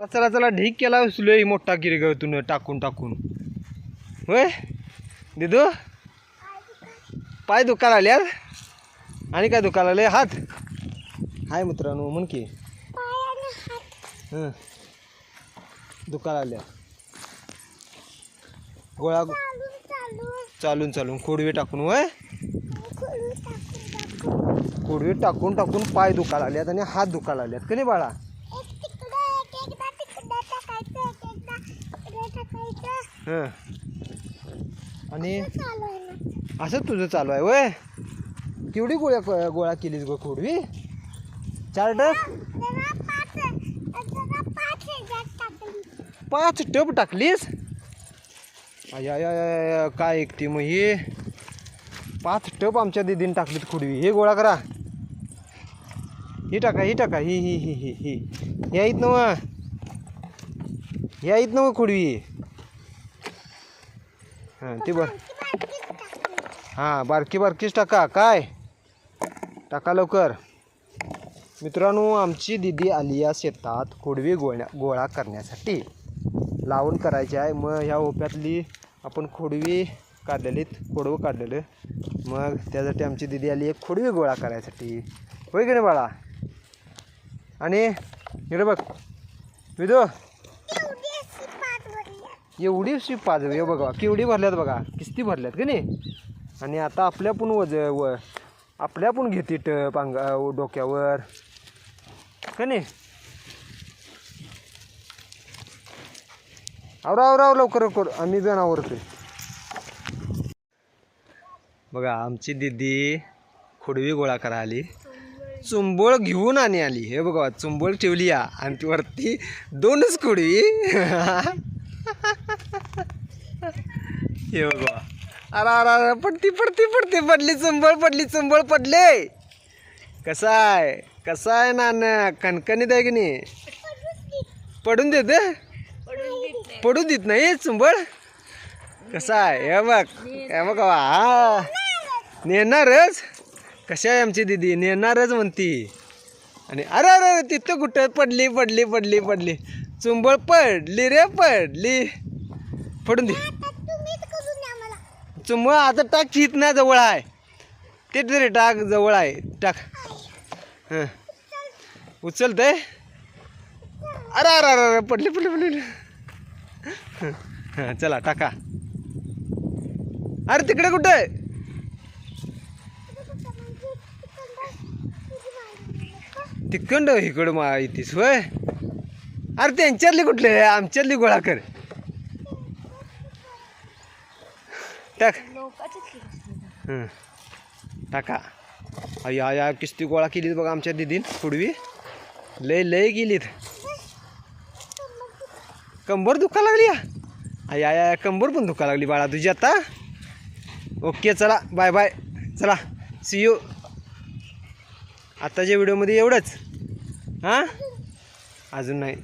चला चला ढीक केला उचलोय मोठा गिरगवतून टाकून टाकून. होय? दिदू? पाय दुखायला आल्यात आणि काय दुखायला आले हात? हाय मित्रांनो म्हण की. हं. दुखायला आल्या गोळा चालून चालून. खोडवे टाकून वय खोडवे टाकून टाकून पाय दुखायला आल्यात आणि हात दुखायला आल्यात का नाही बाळा हं. आणि असं तुझं चालू आहे वय? केवढी गोळ्या गोळा केलीस गो खोडवी? चार डब पाच टब टाकलीस? काय ऐकते मग हे? पाच टब आमच्या दिदीने टाकलीत खोडवी. हे गोळा करा. ही टाका ही टाका. ही ही ही ही ही. हे आहेत नव हे आहेत नव खोडवी. हां ते बर हां बारकी बारकीच टाका. काय? टाका लवकर. मित्रांनो आमची दिदी आली या शेतात खोडवी गोळ्या गोळा करण्यासाठी. लावून करायची आहे. मग ह्या ओप्यातली आपण खोडवी काढलेली खोडवं काढलेलं. मग त्यासाठी आमची दिदी आली एक खोडवी गोळा करायसाठी. होय की नाही बाळा? आणि इकडे बघ. विदो एवढी शिप पाच हे बघा. केवढी भरल्यात बघा. किस्ती भरल्यात का नाही? आणि आता आपल्या पण वज व आपल्या पण घेते टप अंगा डोक्यावर. का नाही? आवरा आवरा लवकर लवकर. आम्ही जण आवरतोय. बघा आमची दिदी खोडवी गोळा करा आली. चुंबळ घेऊन आणि आली. हे बघा चुंबळ ठेवली या. आणि वरती दोनच खोडवी. हे बघा. अरे अरे अरे पडती पडती पडती पडली चुंबळ पडली चुंबळ पडले. कसा आहे? कसा आहे ना कणकणीत आहे की नाही? पडून देत पडू देत नाही चुंबळ? कसा आहे? हे बघ हे बघ हा. नेणारच. कशा आहे आमची दिदी? नेणारच म्हणती. आणि अरे अरे तिथं कुठं? पडली पडली पडली पडली. चुंबळ पडली रे पडली पडून दे. चुंबळ आता टाक चित ना जवळ आहे. ते तरी टाक जवळ आहे. टाक. हां. उचलतंय? अरे अरे अरे अरे पडली पडली पडली. हां चला टाका. अरे तिकडे कुठं आहे? तिकडं इकडं मा येतीस होय. अरे त्यांच्यातले कुठले? आमच्यातली गोळा कर. टाक. टाका. या या किस्ती गोळा केलीत बघा आमच्या दिदीन पूर्वी. लय लय गेलीत. कंबर दुखा लागली अय्या या कंबर पण दुखा लागली बाळा तुझी आता. ओके चला बाय बाय. चला सी यू आत्ताच्या व्हिडिओमध्ये एवढंच. हां? अजून नाही.